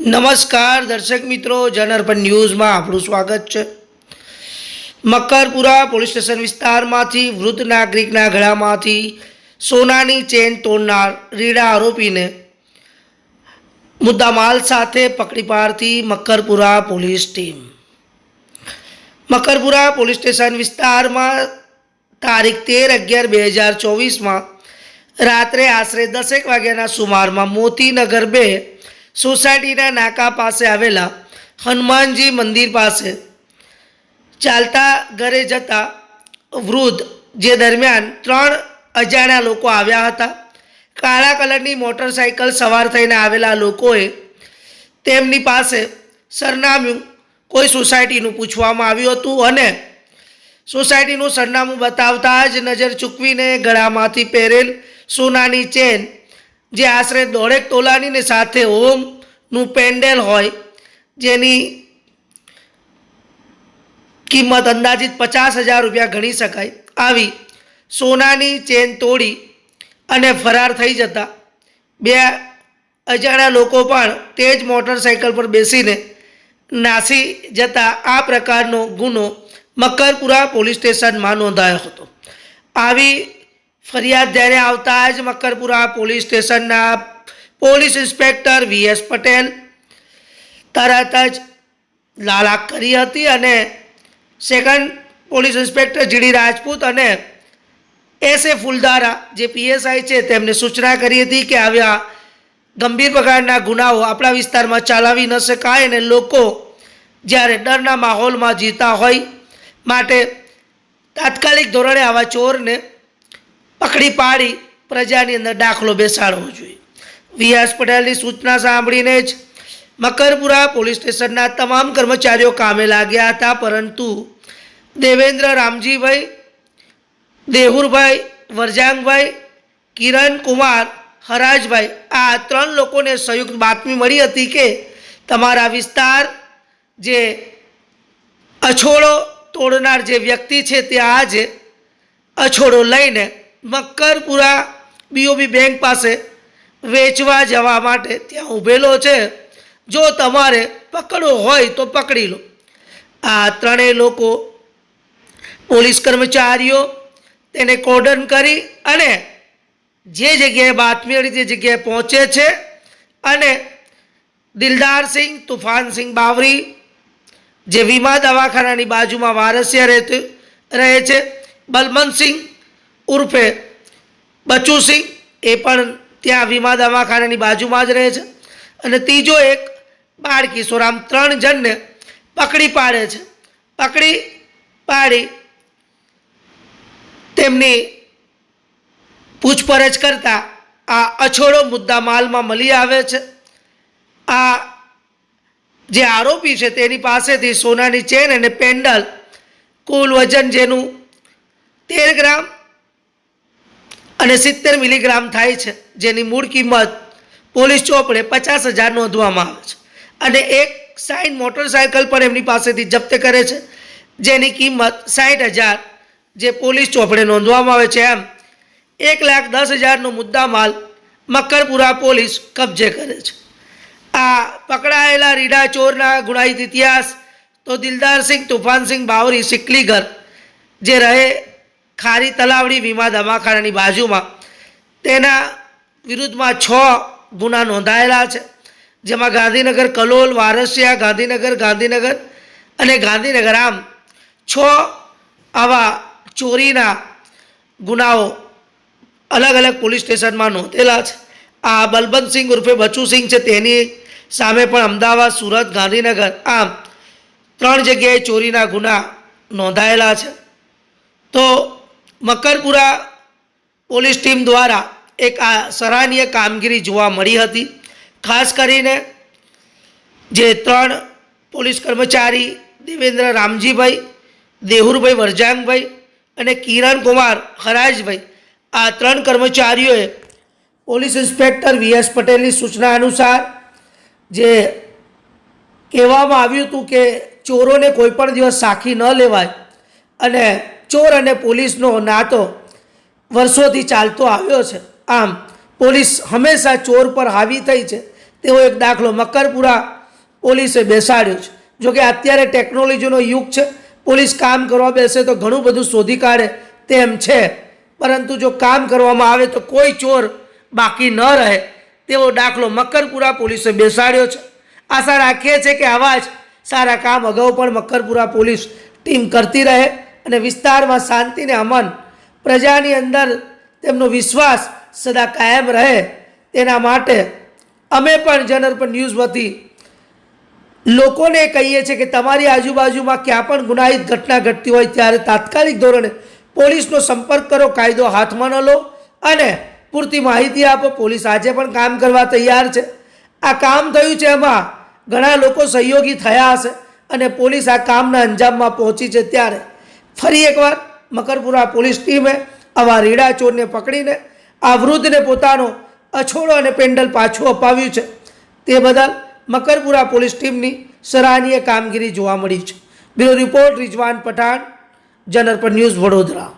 નમસ્કાર દર્શક મિત્રો જનઅર્પણ ન્યૂઝમાં આપણું સ્વાગત છે. મકરપુરા પોલીસ સ્ટેશન વિસ્તારમાંથી વૃદ્ધ નાગરિકના ગળામાંથી સોનાની ચેન તોડનાર રીડા આરોપીને મુદ્દામાલ સાથે પકડી પાડતી Makarpura police team. Makarpura police station વિસ્તારમાં તારીખ તેર અગિયાર બે હજાર ચોવીસમાં રાત્રે આશરે દસેક વાગ્યાના સુમારમાં મોતીનગર બે સોસાયટીના નાકા પાસે આવેલા હનુમાનજી મંદિર પાસે ચાલતા ઘરે જતા વૃદ્ધ જે દરમિયાન ત્રણ અજાણ્યા લોકો આવ્યા હતા. કાળા કલરની મોટરસાઇકલ સવાર થઈને આવેલા લોકોએ તેમની પાસે સરનામું કોઈ સોસાયટીનું પૂછવામાં આવ્યું હતું અને સોસાયટીનું સરનામું બતાવતા જ નજર ચૂકવીને ગળામાંથી પહેરેલ સોનાની ચેન જે આશરે દોઢેક તોલાનીને સાથે ઓમનું પેન્ડેલ હોય, જેની કિંમત અંદાજિત પચાસ હજાર રૂપિયા ગણી શકાય, આવી સોનાની ચેન તોડી અને ફરાર થઈ જતા બે અજાણ્યા લોકો પણ તે જ મોટરસાઇકલ પર બેસીને નાસી જતા આ પ્રકારનો ગુનો મકરપુરા પોલીસ સ્ટેશનમાં નોંધાયો હતો. આવી ફરિયાદ જ્યારે આવતા જ મકરપુરા પોલીસ સ્ટેશનના police inspector V S Patel તરત જ લાલાક કરી હતી અને second police inspector G D Rajput અને એસ એ ફુલદારા, જે પીએસઆઈ છે, તેમને સૂચના કરી હતી કે આવ્યા ગંભીર પ્રકારના ગુનાઓ આપણા વિસ્તારમાં ચલાવી ન શકાય અને લોકો જ્યારે ડરના માહોલમાં જીતા હોય માટે તાત્કાલિક ધોરણે આવા ચોરને પકડી પાડી પ્રજાની અંદર દાખલો બેસાડવો જોઈએ. વીએસ પટેલની સૂચના સાંભળીને જ મકરપુરા પોલીસ સ્ટેશનના તમામ કર્મચારીઓ કામે લાગ્યા હતા, પરંતુ દેવેન્દ્ર રામજીભાઈ, દેહુરભાઈ, વરજાંગભાઈ, કિરણ કુમાર, હરાજભાઈ આ ત્રણ લોકોને સંયુક્ત બાતમી મળી હતી કે તમારા વિસ્તાર જે અછોડો તોડનાર જે વ્યક્તિ છે તે આજે અછોડો લઈને મક્કરપુરા બીઓબી બેંક પાસે વેચવા જવા માટે ત્યાં ઊભેલો છે. જો તમારે પકડવો હોય તો પકડી લો. આ ત્રણેય લોકો પોલીસ કર્મચારીઓ તેને કોર્ડન કરી અને જે જગ્યાએ બાતમી મળી તે જગ્યાએ પહોંચે છે અને દિલદારસિંહ તુફાનસિંહ બાવરી જે વીમા દવાખાનાની બાજુમાં વારસિયા રહેતું રહે છે બલવંતસિંહ ઉર્ફે બચુસિંહ એ પણ ત્યાં વીમા દવાખાનાની બાજુમાં જ રહે છે. અને ત્રીજો એક બાળ કિશોર આમ ત્રણ જણને પકડી પાડે છે. પકડી પાડી તેમની પૂછપરછ કરતા આ અછોડો મુદ્દા માલમાં મળી આવે છે. આ જે આરોપી છે તેની પાસેથી સોનાની ચેન અને પેન્ડલ કુલ વજન જેનું તેર ગ્રામ અને સિત્તેર મિલીગ્રામ થાય છે, જેની મૂળ કિંમત પોલીસ ચોપડે પચાસ હજાર નોંધવામાં આવે છે. અને એક સાઈન મોટરસાયકલ પણ એમની પાસેથી જપ્ત કરે છે, જેની કિંમત સાઠ હજાર જે પોલીસ ચોપડે નોંધવામાં આવે છે એમ. એક લાખ દસ હજારનો મુદ્દા માલ મકરપુરા પોલીસ કબજે કરે છે. આ પકડાયેલા રીડા ચોરના ગુનાહિત ઇતિહાસ તો દિલદારસિંહ તુફાનસિંહ બાવરી, સિકલીગર જે રહે ખારી તલાવડી વીમા દવાખાનાની બાજુમાં તેના વિરુદ્ધમાં છ ગુના નોંધાયેલા છે, જેમાં ગાંધીનગર, કલોલ, વારસિયા, ગાંધીનગર ગાંધીનગર અને ગાંધીનગર આમ છ આવા ચોરીના ગુનાઓ અલગ અલગ પોલીસ સ્ટેશનમાં નોંધેલા છે. આ બલબંતસિંહ ઉર્ફે બચુસિંહ છે, તેની સામે પણ અમદાવાદ, સુરત, ગાંધીનગર આમ ત્રણ જગ્યાએ ચોરીના ગુના નોંધાયેલા છે. તો મકરપુરા પોલીસ ટીમ દ્વારા એક આ સરાહનીય કામગીરી જોવા મળી હતી. ખાસ કરીને જે ત્રણ પોલીસ કર્મચારી દેવેન્દ્ર રામજીભાઈ, દેહુરભાઈ વરજાંગભાઈ અને કિરણ કુમાર હરાજભાઈ, આ ત્રણ કર્મચારીઓએ પોલીસ ઇન્સ્પેક્ટર વીએસ પટેલની સૂચના અનુસાર જે કહેવામાં આવ્યું હતું કે ચોરોને કોઈપણ દિવસ સાખી ન લેવાય અને ચોર અને પોલીસનો નાતો વર્ષોથી ચાલતો આવ્યો છે. આમ, પોલીસ હંમેશા ચોર પર હાવી થઈ છે. તેવો એક દાખલો મકરપુરા પોલીસે બેસાડ્યો છે. જોકે અત્યારે ટેકનોલોજીનો યુગ છે, પોલીસ કામ કરવા બેસે તો ઘણું બધું શોધી કાઢે તેમ છે. પરંતુ જો કામ કરવામાં આવે તો કોઈ ચોર બાકી ન રહે, તેવો દાખલો મકરપુરા પોલીસે બેસાડ્યો છે. આશા રાખીએ છીએ કે આવા જ સારા કામ અગાઉ પણ મકરપુરા પોલીસ ટીમ કરતી રહે. અને વિસ્તારમાં શાંતિ અને અમન, પ્રજાની અંદર તેમનો વિશ્વાસ સદા કાયમ રહે. તેના માટે અમે પણ જનરપણ ન્યૂઝ વતી લોકોને કહીએ છીએ કે તમારી આજુબાજુમાં ક્યાં પણ ગુનાહિત ઘટના ઘટતી હોય ત્યારે તાત્કાલિક ધોરણે પોલીસનો સંપર્ક કરો, કાયદો હાથમાં ન લો અને પૂરતી માહિતી આપો. પોલીસ આજે પણ કામ કરવા તૈયાર છે. આ કામ થયું છે એમાં ઘણા લોકો સહયોગી થયા હશે અને પોલીસ આ કામના અંજામમાં પહોંચી છે ત્યારે. ફરી એકવાર મકરપુરા પોલીસ ટીમે આવા રીડા ચોરને પકડીને આ વૃદ્ધને પોતાનો અછોડો અને પેન્ડલ પાછું અપાવ્યું છે. તે બદલ મકરપુરા પોલીસ ટીમની સરાહનીય કામગીરી જોવા મળી છે. બ્યુરો રિપોર્ટ, રિજવાન પઠાણ જનરપર ન્યૂઝ વડોદરા.